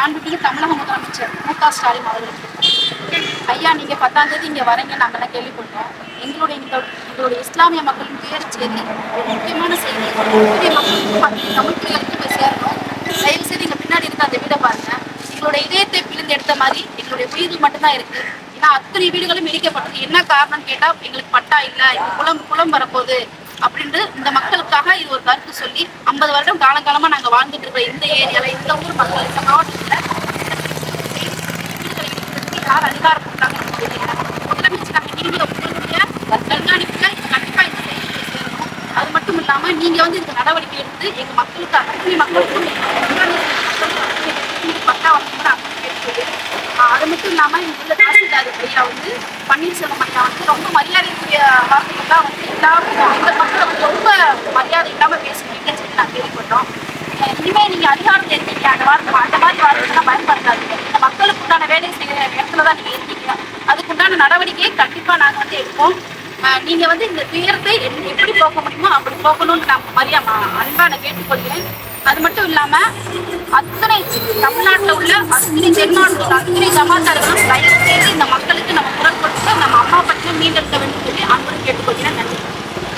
மாண்புமிகு தமிழக முதலமைச்சர் மு க ஸ்டாலின் அவர்களுக்கு. ஐயா நீங்க பத்தாம் தேதி இங்க வரீங்க நாங்கெல்லாம் கேள்விப்பட்டோம். எங்களுடைய இந்த எங்களுடைய இஸ்லாமிய மக்களின் பேர் செய்தி ஒரு முக்கியமான செய்தி. இந்திய மக்களுக்கும் தமிழ் பிள்ளைகளுக்கும் போய் சேரணும். தயவு செய்து இங்க பின்னாடி இருக்க அந்த வீடை பாருங்க. எங்களுடைய இதயத்தை பிழிந்து எடுத்த மாதிரி எங்களுடைய உயிர்கள் மட்டும்தான் இருக்கு. ஏன்னா அத்தனை வீடுகளும் இடிக்கப்பட்டது என்ன காரணம் கேட்டா எங்களுக்கு பட்டா இல்ல. எங்க குளம் குளம் வரப்போகுது. அப்படின்ட்டு இந்த மக்களுக்காக இது ஒரு கருத்து சொல்லி ஐம்பது வருடம் காலங்காலமா நாங்க வாழ்ந்துட்டு இருக்கிற இந்த ஏரியாவில் இந்த ஊர் மக்கள் இந்த மாவட்டத்தில் வீடுகளை இடிக்கிறதுக்கு யார் அதிகாரம் கொடுத்தாங்கன்னு தெரியல முதலமைச்சராக நீங்க உங்களுடைய கண்காணிப்புல கண்டிப்பா இந்த செய்தி சேரணும் அது மட்டும் இல்லாமல் நீங்கள் வந்து இந்த நடவடிக்கை எடுத்து எங்கள் மக்களுக்கு அத்தனை மக்களுக்கும் இந்த பட்டா வந்து அது மட்டும் இல்லாம இங்க உள்ள ஐயா வந்து பன்னீர்செல்வம் ஐயா வந்து ரொம்ப மரியாதைக்குரிய வார்த்தைகள்லாம் வந்து எல்லாரும் இந்த மக்களை வந்து ரொம்ப மரியாதை இல்லாமல் பேசுறீங்கன்னு சொல்லி நான் கேள்விப்பட்டோம். இனிமேல் இனிமே நீங்க அதிகாரத்தில் இருக்கீங்க அந்த வார்த்தை அந்த மாதிரி வார்த்தைகள்லாம் பயன்படுத்தாதீங்க. இந்த மக்களுக்கு உண்டான வேலை செய்கிற இடத்துல தான் நீங்க இருக்கீங்க அதுக்கு உண்டான நடவடிக்கையை கண்டிப்பா நாங்க வந்து எடுப்போம். நீங்க வந்து இந்த துயரத்தை எப்படி போக்க முடியுமோ அப்படி போகணும்னு நான் மரியா அன்பா நான் கேட்டுக்கொள்கிறேன். அது மட்டும் இல்லாம அத்தனை தமிழ்நாட்டில் உள்ள அத்தனை தென்னாட்டு அத்தனை ஜமாத்தார்கள் முன்னெடுக்க வேண்டும் சொல்லி அன்புடன் கேட்டுக்கொள்கிறேன். நன்றி.